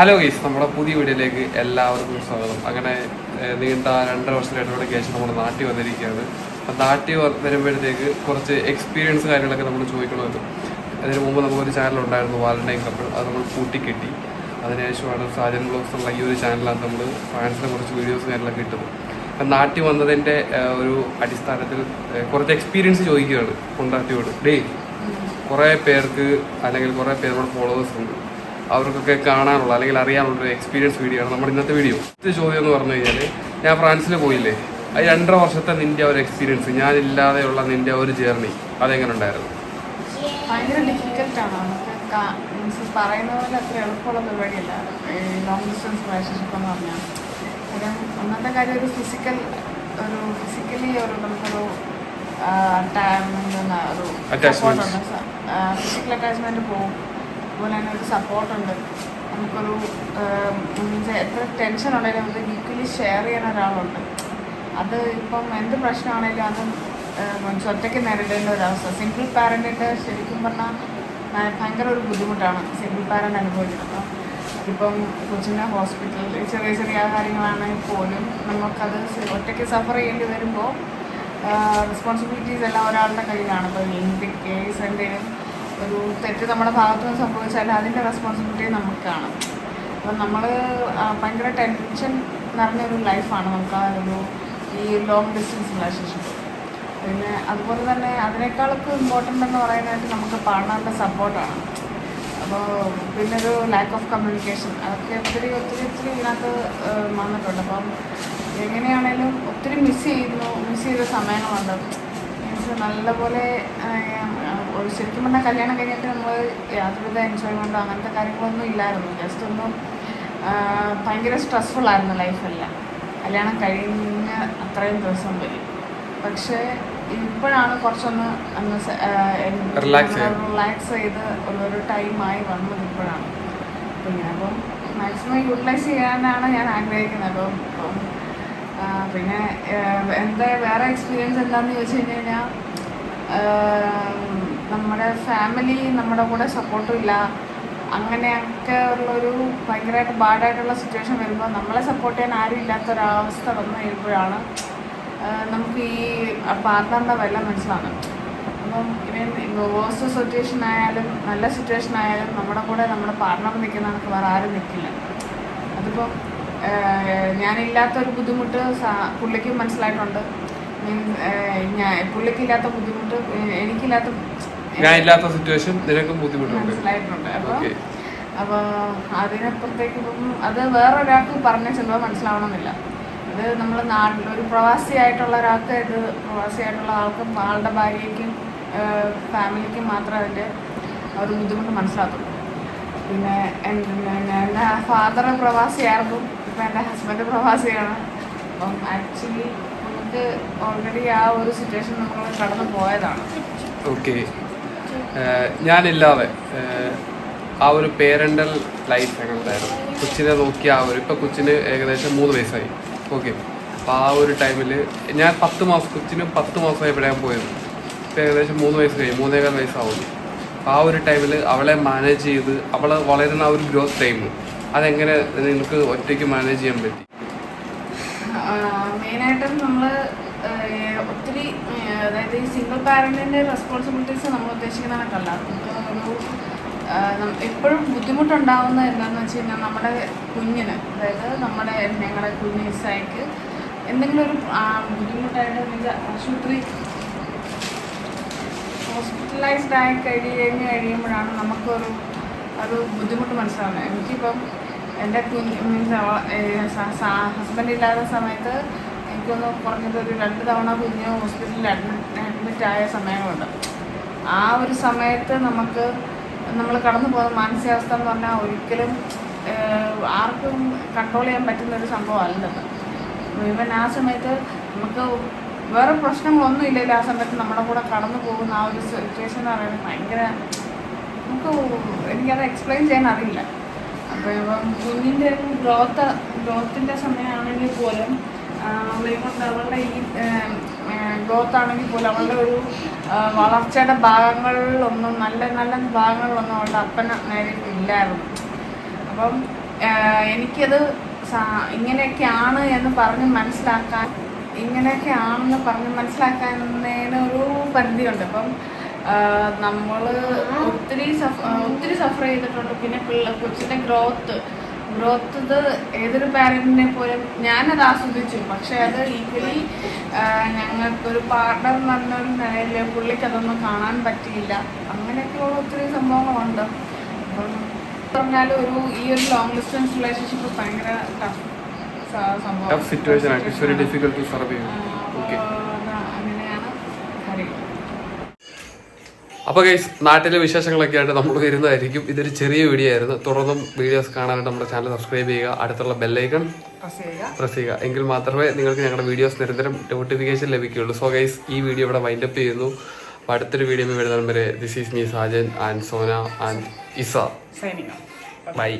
Hello guys നമ്മുടെ പുതിയ വീഡിയോയിലേക്ക് എല്ലാവർക്കും സ്വാഗതം. അങ്ങനെ നീണ്ട രണ്ടര വർഷമായിട്ട് ശേഷം നമ്മുടെ നാട്ടിൽ വന്നിരിക്കുകയാണ്. അപ്പം നാട്ടിൽ വരുമ്പോഴത്തേക്ക് കുറച്ച് എക്സ്പീരിയൻസ് കാര്യങ്ങളൊക്കെ നമ്മൾ ചോദിക്കണമല്ലോ. അതിന് മുമ്പ് നമുക്കൊരു ചാനൽ ഉണ്ടായിരുന്നു വാലന്റൈൻ കപ്പിൾ. അത് നമ്മൾ കൂട്ടിക്കെട്ടി അതിനുശേഷമാണ് സാജൻ ബ്ലോഗ്സ് എന്നുള്ള ഈ ഒരു ചാനലാണ് നമ്മൾ ഫാൻസിനെ കുറച്ച് വീഡിയോസ് കാര്യങ്ങളൊക്കെ കിട്ടുന്നത് അപ്പം നാട്ടിൽ വന്നതിന്റെ ഒരു അടിസ്ഥാനത്തിൽ കുറച്ച് എക്സ്പീരിയൻസ് ചോദിക്കുകയാണ് കൊണ്ടാട്ടിയോട് ഡേ കുറേ പേർക്ക് അല്ലെങ്കിൽ കുറേ പേരുടെ ഫോളോവേഴ്സ് ഉണ്ട്. അവർക്കൊക്കെ കാണാനുള്ള അല്ലെങ്കിൽ അറിയാനുള്ള ഒരു എക്സ്പീരിയൻസ് വീഡിയോ ആണ് നമ്മുടെ ഇന്നത്തെ വീഡിയോ ഇത് ചോദ്യം എന്ന് പറഞ്ഞു കഴിഞ്ഞാൽ ഞാൻ ഫ്രാൻസിൽ പോയില്ലേ? ആ രണ്ടര വർഷത്തെ നിന്റെ ഒരു എക്സ്പീരിയൻസ് ഞാനില്ലാതെയുള്ള നിന്റെ ഒരു ജേർണി അതെങ്ങനെ ഉണ്ടായിരുന്നു? ഭയങ്കര ഡിഫിക്കൽട്ടാണ് നമുക്ക് പറയുന്ന പോലെ അത്ര എളുപ്പമുള്ള പരിപാടിയല്ല. ലോങ് ഡിസ്റ്റൻസ് റിലേഷൻഷിപ്പ് എന്ന് പറഞ്ഞാൽ. കാര്യം ഒന്നാമത്തെ കാര്യം ഒരു ഫിസിക്കൽ ഒരു ഫിസിക്കലി ഒരു നമുക്കൊരു അറ്റാച്ച്മെന്റ് ഒരു ഫിസിക്കൽ അറ്റാച്ച്മെന്റ് പോകും അതുപോലെ തന്നെ ഒരു സപ്പോർട്ടുണ്ട്. നമുക്കൊരു മീൻസ് എത്ര ടെൻഷൻ ഉണ്ടെങ്കിലും നമുക്ക് ഈക്വലി ഷെയർ ചെയ്യുന്ന ഒരാളുണ്ട്. അത് ഇപ്പം എന്ത് പ്രശ്നമാണെങ്കിലും അത് മീൻസ് ഒറ്റയ്ക്ക് നേരിടേണ്ട ഒരവസ്ഥ സിംഗിൾ പാരന്റിന്റെ ശരിക്കും പറഞ്ഞാൽ ഭയങ്കര ഒരു ബുദ്ധിമുട്ടാണ് സിംഗിൾ പാരന്റ് അനുഭവിക്കുന്നത്. ഇപ്പം കൊച്ചിന്റെ ഹോസ്പിറ്റലിൽ ചെറിയ ചെറിയ കാര്യങ്ങളാണെങ്കിൽ പോലും നമുക്കത് ഒറ്റയ്ക്ക് സഫർ ചെയ്യേണ്ടി വരുമ്പോൾ റെസ്പോൺസിബിലിറ്റീസ് എല്ലാം ഒരാളുടെ കയ്യിലാണ്. ഇപ്പോൾ എന്ത് കേസ് എന്തെങ്കിലും ഒരു തെറ്റ് നമ്മുടെ ഭാഗത്തു നിന്ന് സംഭവിച്ചാൽ അതിന്റെ റെസ്പോൺസിബിലിറ്റി നമുക്കാണ്. അപ്പം നമ്മൾ ഭയങ്കര ടെൻഷൻ നിറഞ്ഞൊരു ലൈഫാണ് നമുക്ക് ആ ഒരു ഈ ലോങ് ഡിസ്റ്റൻസ് റിലേഷൻഷിപ്പ് പിന്നെ അതുപോലെ തന്നെ അതിനേക്കാളൊക്കെ ഇമ്പോർട്ടന്റ് എന്ന് പറയാനായിട്ട് നമുക്ക് പാർട്ണറിന്റെ സപ്പോർട്ടാണ് അപ്പോൾ പിന്നെ ഒരു ലാക്ക് ഓഫ് കമ്മ്യൂണിക്കേഷൻ അതൊക്കെ ഒത്തിരി ഒത്തിരി ഒത്തിരി ഇതിനകത്ത് വന്നിട്ടുണ്ട്. അപ്പം എങ്ങനെയാണേലും ഒത്തിരി മിസ് ചെയ്യുന്നു മിസ് ചെയ്ത സമയങ്ങളുണ്ട്. മീൻസ് നല്ലപോലെ ശരിക്കും പറഞ്ഞാൽ കല്യാണം കഴിഞ്ഞിട്ട് നമ്മൾ യാതൊരുവിധ എൻജോയ്മെന്റോ അങ്ങനത്തെ കാര്യങ്ങളൊന്നും ഇല്ലായിരുന്നു. ജസ്റ്റ് ഒന്നും ഭയങ്കര സ്ട്രെസ്ഫുൾ ആയിരുന്നു ലൈഫെല്ലാം കല്യാണം കഴിഞ്ഞ അത്രയും ദിവസം വരും. പക്ഷേ ഇപ്പോഴാണ് കുറച്ചൊന്ന് അന്ന്. റിലാക്സ് ചെയ്ത്. ഒരു ടൈമായി വന്നത് ഇപ്പോഴാണ്. അപ്പം ഞാൻ അപ്പം മാക്സിമം യൂട്ടിലൈസ് ചെയ്യാനാണ് ഞാൻ ആഗ്രഹിക്കുന്നത്. അപ്പം പിന്നെ എന്താ വേറെ എക്സ്പീരിയൻസ് എന്താണെന്ന് ചോദിച്ചു കഴിഞ്ഞ് കഴിഞ്ഞാൽ നമ്മുടെ ഫാമിലി നമ്മുടെ കൂടെ സപ്പോർട്ടും ഇല്ല. അങ്ങനെയൊക്കെ ഉള്ളൊരു ഭയങ്കരമായിട്ട് ബാഡായിട്ടുള്ള സിറ്റുവേഷൻ വരുമ്പോൾ നമ്മളെ സപ്പോർട്ട് ചെയ്യാൻ ആരും ഇല്ലാത്ത ഒരവസ്ഥ വന്നു കഴിയുമ്പോഴാണ് നമുക്ക് ഈ പാർട്ട്ണറിന്റെ വില മനസ്സിലാകുന്നത് അപ്പം ഇവൻ വേഴ്സ് സിറ്റുവേഷൻ ആയാലും നല്ല സിറ്റുവേഷൻ ആയാലും നമ്മുടെ കൂടെ നമ്മുടെ പാർട്ട്ണർ നിൽക്കുന്ന നമുക്ക് വേറെ ആരും നിൽക്കില്ല അതിപ്പോൾ ഞാനില്ലാത്തൊരു ബുദ്ധിമുട്ട് പുള്ളിക്കും മനസ്സിലായിട്ടുണ്ട്. മീൻസ് ഞാൻ പുള്ളിക്കില്ലാത്ത ബുദ്ധിമുട്ട് എനിക്കില്ലാത്ത ഞാൻ ഇല്ലാത്ത സിറ്റുവേഷൻ നിനക്കും ബുദ്ധിമുട്ടുണ്ട്. മനസ്സിലായിട്ടുണ്ട്. അപ്പോൾ ഓക്കെ. അപ്പോൾ അതിനപ്പുറത്തേക്ക് അത് വേറൊരാൾക്ക് പറഞ്ഞ ചിലപ്പോൾ മനസ്സിലാവണമെന്നില്ല. അത് നമ്മൾ നാട്ടിൽ ഒരു പ്രവാസിയായിട്ടുള്ള ഒരാൾക്ക് ഇത് പ്രവാസിയായിട്ടുള്ള ആൾക്കും ആളുടെ ഭാര്യയ്ക്കും ഫാമിലിക്കും മാത്രമേ അതിന്റെ ഒരു ബുദ്ധിമുട്ട് മനസ്സിലാത്തുള്ളൂ പിന്നെ എന്റെ ഫാദർ പ്രവാസിയായിരുന്നു. ഇപ്പം എന്റെ ഹസ്ബൻഡ് പ്രവാസിയാണ്. അപ്പം ആക്ച്വലി നമുക്ക് ഓൾറെഡി ആ ഒരു സിറ്റുവേഷൻ നമ്മൾ കടന്നു പോയതാണ്. ഓക്കെ ഞാനില്ലാതെ ആ ഒരു പേരന്റൽ ലൈഫ് എങ്ങനെയുണ്ടായിരുന്നു? കൊച്ചിനെ നോക്കിയ ആ ഒരു ഇപ്പം കൊച്ചിന് ഏകദേശം മൂന്ന് വയസ്സായി. ഓക്കെ അപ്പോൾ ആ ഒരു ടൈമിൽ ഞാൻ പത്ത് മാസം കൊച്ചിന് പത്ത് മാസമായപ്പോഴാണ് പോയത്. ഇപ്പം ഏകദേശം മൂന്ന് വയസ്സ് കഴിഞ്ഞു മൂന്നേകാൽ വയസ്സാവുന്നു. അപ്പോൾ ആ ഒരു ടൈമിൽ അവളെ മാനേജ് ചെയ്ത് അവൾ വളരുന്ന ആ ഒരു ഗ്രോത്ത് ടൈം അതെങ്ങനെ നിങ്ങൾക്ക് ഒറ്റയ്ക്ക് മാനേജ് ചെയ്യാൻ പറ്റി? മെയിനായിട്ടും നമ്മൾ ഒത്തിരി അതായത് ഈ സിംഗിൾ പാരന്റിന്റെ റെസ്പോൺസിബിലിറ്റീസ് നമ്മൾ ഉദ്ദേശിക്കുന്ന കണക്കല്ല എപ്പോഴും ബുദ്ധിമുട്ടുണ്ടാവുന്ന എന്താണെന്ന് വെച്ച് കഴിഞ്ഞാൽ നമ്മുടെ കുഞ്ഞിന് അതായത് നമ്മുടെ ഞങ്ങളുടെ കുഞ്ഞ് ഇസായിക്ക് എന്തെങ്കിലും ഒരു ബുദ്ധിമുട്ടായിട്ട് ആശുപത്രി ഹോസ്പിറ്റലൈസ്ഡ് ആയി കഴിഞ്ഞ് കഴിയുമ്പോഴാണ് നമുക്കൊരു ഒരു ബുദ്ധിമുട്ട് മനസ്സിലാവുന്നത്. എനിക്കിപ്പം എന്റെ കുഞ്ഞ് മീൻസ് ഹസ്ബൻഡ് ഇല്ലാത്ത സമയത്ത് എനിക്കൊന്ന് കുറഞ്ഞത് ഒരു രണ്ട് തവണ കുഞ്ഞ് ഹോസ്പിറ്റലിൽ അഡ്മിറ്റ് അഡ്മിറ്റ് ആയ സമയങ്ങളുണ്ട്. ആ ഒരു സമയത്ത് നമുക്ക് നമ്മൾ കടന്നു പോകുന്ന മാനസികാവസ്ഥ എന്ന് പറഞ്ഞാൽ ഒരിക്കലും ആർക്കും കൺട്രോൾ ചെയ്യാൻ പറ്റുന്ന ഒരു സംഭവം അല്ലെന്ന് ഈവൻ ആ സമയത്ത് നമുക്ക് വേറെ പ്രശ്നങ്ങളൊന്നും ഇല്ലല്ലോ ആ സമയത്ത് നമ്മുടെ കൂടെ കടന്നു പോകുന്ന ആ ഒരു സിറ്റുവേഷൻ എന്ന് പറയുന്നത് ഭയങ്കര നമുക്ക് എനിക്കത് എക്സ്പ്ലെയിൻ ചെയ്യാൻ അറിയില്ല. അപ്പോൾ കുഞ്ഞിന്റെ ഗ്രോത്ത് ഗ്രോത്തിന്റെ സമയമാണെങ്കിൽ പോലും അതുകൊണ്ട് അവളുടെ ഈ ഗ്രോത്ത് ആണെങ്കിൽ പോലും അവളുടെ ഒരു വളർച്ചയുടെ ഭാഗങ്ങളിലൊന്നും നല്ല നല്ല ഭാഗങ്ങളിലൊന്നും അവളുടെ അപ്പന നേരെ ഇല്ലായിരുന്നു. അപ്പം എനിക്കത് ഇങ്ങനെയൊക്കെ ആണ് എന്ന് പറഞ്ഞ് മനസ്സിലാക്കാൻ ഇങ്ങനെയൊക്കെ ആണെന്ന് പറഞ്ഞ് മനസ്സിലാക്കുന്നതിന് ഒരു പരിധിയുണ്ട്. അപ്പം നമ്മൾ ഒത്തിരി ഒത്തിരി സഫർ ചെയ്തിട്ടുണ്ട്. പിന്നെ പിള്ള കൊച്ചിന്റെ ഗ്രോത്ത് ഗ്രോത്ത് ഇത് ഏതൊരു പാരന്റിനെ പോലും ഞാനത് ആസ്വദിച്ചു. പക്ഷേ അത് ഈക്വലി ഞങ്ങൾക്കൊരു പാർട്ണർ എന്നൊരു നിലയിൽ പുള്ളിക്ക് അതൊന്നും കാണാൻ പറ്റിയില്ല. അങ്ങനെയൊക്കെയുള്ള ഒത്തിരി സംഭവങ്ങളുണ്ട്. അപ്പം പറഞ്ഞാൽ ഒരു ഈ ഒരു ലോങ് ഡിസ്റ്റൻസ് റിലേഷൻഷിപ്പ് ഭയങ്കര ടഫ് സംഭവം. സിറ്റുവേഷൻ ആണ്. അപ്പോൾ ഗൈസ് നാട്ടിലെ വിശേഷങ്ങളൊക്കെ ആയിട്ട് നമ്മൾ വരുന്നതായിരിക്കും. ഇതൊരു ചെറിയ വീഡിയോ ആയിരുന്നു. തുടർന്നും വീഡിയോസ് കാണാനായിട്ട് നമ്മുടെ ചാനൽ സബ്സ്ക്രൈബ് ചെയ്യുക. അടുത്തുള്ള ബെല്ലൈക്കൺ പ്രസ് ചെയ്യുക. എങ്കിൽ മാത്രമേ നിങ്ങൾക്ക് ഞങ്ങളുടെ വീഡിയോസ് നിരന്തരം നോട്ടിഫിക്കേഷൻ ലഭിക്കുകയുള്ളൂ. സോ ഗൈസ് ഈ വീഡിയോ ഇവിടെ വൈൻഡപ്പ് ചെയ്യുന്നു. അപ്പോൾ അടുത്തൊരു വീഡിയോ വരുന്നവരെ this is me Sajan and Sona and Isa bye